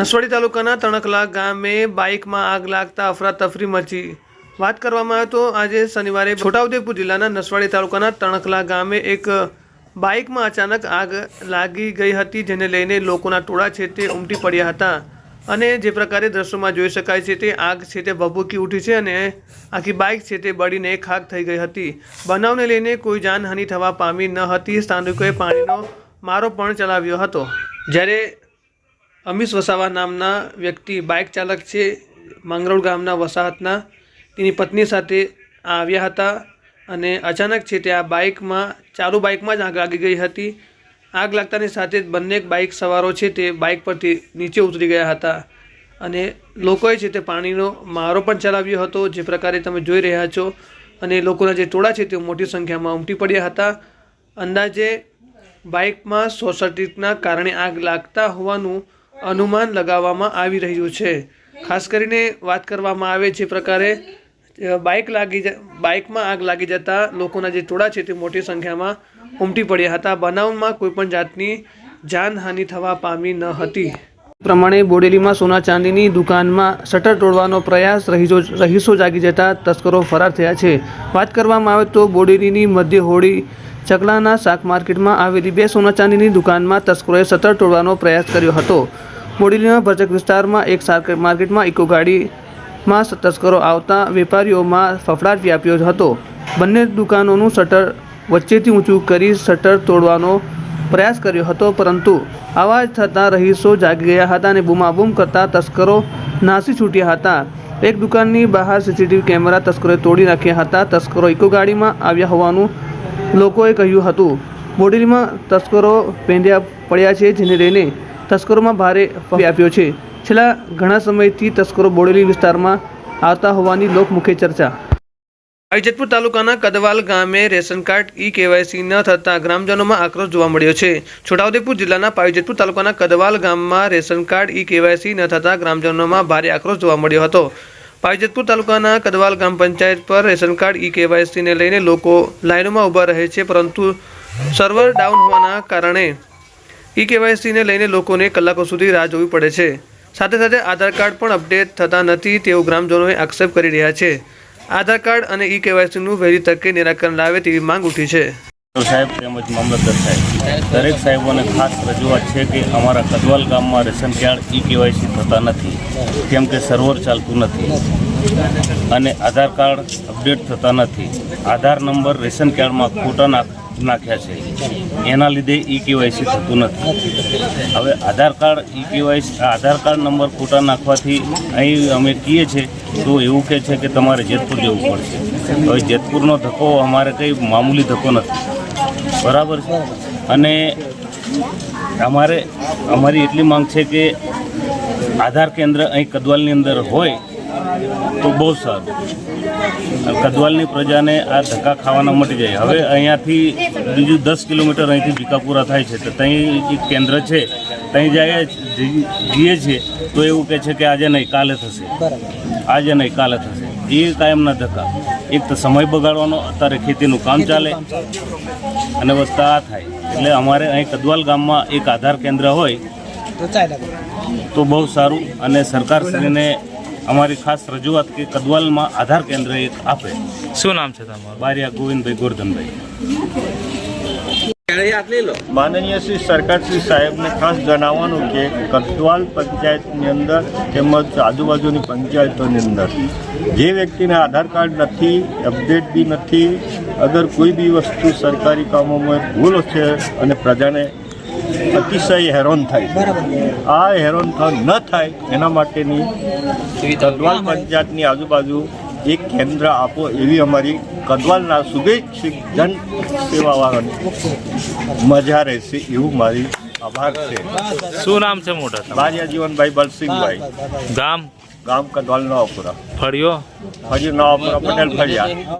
નસવાડી તાલુકાના તણકલા ગામે બાઇકમાં આગ લાગતા અફરાતફરી મચી. વાત કરવામાં આવે તો આજે શનિવારે છોટાઉદેપુર જિલ્લાના નસવાડી તાલુકાના તણકલા ગામે એક બાઇકમાં અચાનક આગ લાગી ગઈ હતી, જેને લઈને લોકોના ટોળા છે તે ઉમટી પડ્યા હતા. અને જે પ્રકારે દ્રશ્યોમાં જોઈ શકાય છે તે આગ છે તે ભભૂકી ઉઠી છે અને આખી બાઇક છે તે બળીને ખાક થઈ ગઈ હતી. બનાવને લઈને કોઈ જાનહાનિ થવા પામી ન હતી. સ્થાનિકોએ પાણીનો મારો પણ ચલાવ્યો હતો. જ્યારે અમીશ વસાવા નામના વ્યક્તિ બાઇક ચાલક છે. માંગરોળ ગામના વસાહતના. તેની પત્ની સાથે આવ્યા હતા અને અચાનક છે તે આ બાઇકમાં, ચાલુ બાઇકમાં જ આગ લાગી ગઈ હતી. આગ લાગતાની સાથે જ બંને બાઇક સવારો છે તે બાઇક પરથી નીચે ઉતરી ગયા હતા અને લોકોએ છે તે પાણીનો મારો પણ ચલાવ્યો હતો, જે પ્રકારે તમે જોઈ રહ્યા છો. અને લોકોના જે ટોળા છે તે મોટી સંખ્યામાં ઉમટી પડ્યા હતા. અંદાજે બાઇકમાં શોર્ટ સર્કિટના કારણે આગ લાગતા હોવાનું અનુમાન લગાવવામાં આવી રહ્યું છે. ખાસ કરીને વાત કરવામાં આવે જે પ્રકારે બાઇક લાગી બાઇકમાં આગ લાગી જતા લોકોના જે ટોળા છે તે મોટી સંખ્યામાં ઉમટી પડ્યા હતા. બનાવમાં કોઈપણ જાતની જાનહાનિ થવા પામી ન હતી. પ્રમાણે બોડેલીમાં સોના ચાંદીની દુકાનમાં શટર તોડવાનો પ્રયાસ રહીશો રહીશો જાગી જતા તસ્કરો ફરાર થયા છે. વાત કરવામાં આવે તો બોડેલીની મધ્ય હોળી ચકલાના શાક માર્કેટમાં આવેલી બે સોના ચાંદીની દુકાનમાં તસ્કરોએ શટર તોડવાનો પ્રયાસ કર્યો હતો. બોડેલીના ભરચક વિસ્તારમાં એક શાક માર્કેટમાં ઇકો ગાડીમાં તસ્કરો આવતા વેપારીઓમાં ફફડાટ વ્યાપ્યો હતો. બંને દુકાનોનું શટર વચ્ચેથી ઊંચું કરી શટર તોડવાનો પ્રયાસ કર્યો હતો, પરંતુ અવાજ થતાં રહીશો જાગી ગયા હતા અને બૂમાબૂમ કરતા તસ્કરો નાસી છૂટ્યા હતા. એક દુકાનની બહાર સીસીટીવી કેમેરા તસ્કરોએ તોડી નાખ્યા હતા. તસ્કરો ઇકો ગાડીમાં આવ્યા હોવાનું લોકોએ કહ્યું હતું. બોડેલીમાં તસ્કરો પેંડ્યા પડ્યા છે, જેને લઈને તસ્કરોમાં ભારે વ્યાપ્યો છે. છેલ્લા ઘણા સમયથી તસ્કરો બોડેલી વિસ્તારમાં આવતા હોવાની લોકમુખ્ય ચર્ચા. જેતપુર તાલુકાના કદવાલ ગામે રેશન કાર્ડ ઈ કેવાયસી ન થતા ગ્રામજનોમાં આક્રોશ જોવા મળ્યો છે. છોટાઉદેપુર જિલ્લાના પાવીજેતપુર તાલુકાના કદવાલ ગામમાં રેશન કાર્ડ ઈ કેવાયસી ન થતા ગ્રામજનોમાં ભારે આક્રોશ જોવા મળ્યો હતો. પાવીજેતપુર તાલુકાના કદવાલ ગ્રામ પંચાયત પર રેશન કાર્ડ ઈ કેવાયસીને લઈને લોકો લાઇનોમાં ઊભા રહે છે, પરંતુ સર્વર ડાઉન હોવાના કારણે ઈ કેવાયસીને લઈને લોકોને કલાકો સુધી રાહ જોવી પડે છે. સાથે સાથે આધાર કાર્ડ પણ અપડેટ થતા નથી તેવું ગ્રામજનોએ આક્ષેપ કરી રહ્યા છે. આધાર કાર્ડ અને ઈ કેવાયસીનું વહેલી તકે નિરાકરણ લાવે તેવી માંગ ઉઠી છે. સાહેબ, તેમજ મામલતદાર સાહેબ, દરેક સાહેબોને ખાસ રજૂઆત છે કે અમારા કદવાલ ગામમાં રેશન કાર્ડ ઈ કેવાયસી થતા નથી, કેમ કે સર્વર ચાલતું નથી, અને આધાર કાર્ડ અપડેટ થતા નથી. આધાર નંબર રેશન કાર્ડમાં ખોટા નાખ, નાખ્યા છે. એના લીધે ઈ કેવાયસી થતું નથી. હવે Aadhaar card e KYC Aadhaar card number ખોટા નાખવાથી અહીં અમે કહીએ છીએ તો એવું કહે છે કે તમારે જેતપુર જવું પડશે. હવે જેતપુરનો ધક્કો અમારે કંઈ મામૂલી ધક્કો નથી. બરાબર છે. અને અમારે અમારી એટલી માંગ છે કે આધાર કેન્દ્ર અહીં કદવાલની અંદર હોય તો બહુ સારું. કદવાલની પ્રજાને આ ધક્કા ખાવાના મટી જાય. હવે અહીંયાથી બીજું દસ કિલોમીટર અહીંથી ભીકાપુરા થાય છે. તો ત્યાં એક કેન્દ્ર છે. ત્યાં જાય જઈ- જઈએ છીએ તો એવું કહે છે કે આજે નહીં કાલે થશે. આજે નહીં કાલે થશે. એ કાયમના ધક્કા એક તો સમય બગાડવાનો અત્યારે ખેતીનું કામ ચાલે. અને વસ્તુ આ થાય. એટલે અમારે અહીં કદવાલ ગામમાં એક આધાર કેન્દ્ર હોય તો બહુ સારું. અને સરકારશ્રીને અમારી ખાસ રજૂઆત કે કદવાલમાં આધાર કેન્દ્ર એક આપે. શું નામ છે તમારું? બારિયા ગોવિંદભાઈ ગોરધનભાઈ. માનનીય શ્રી સરકાર શ્રી સાહેબને ખાસ જણાવવાનું કે કટવાલ પંચાયતની અંદર તેમજ આજુબાજુની પંચાયતોની અંદર જે વ્યક્તિને આધાર કાર્ડ નથી અપડેટ બી નથી અગર કોઈ બી વસ્તુ સરકારી કામોમાં ભૂલ છે અને પ્રજાને અતિશય હેરાન થાય આ હેરાન ન થાય એના માટેની કટવાલ પંચાયતની આજુબાજુ એક કેન્દ્ર આપો એવી અમારી કદવાલના શુભેચ્છિક જન સેવાવાળાની મજા રહેશે એવું મારી આભાર છે. શું નામ છે મોટા? બારિયા જીવનભાઈ બલસિંહભાઈ. ગામ? ગામ કદવાલ નવાપુરા ફળિયો? હજી નવાપુરા પટેલ ફળિયા.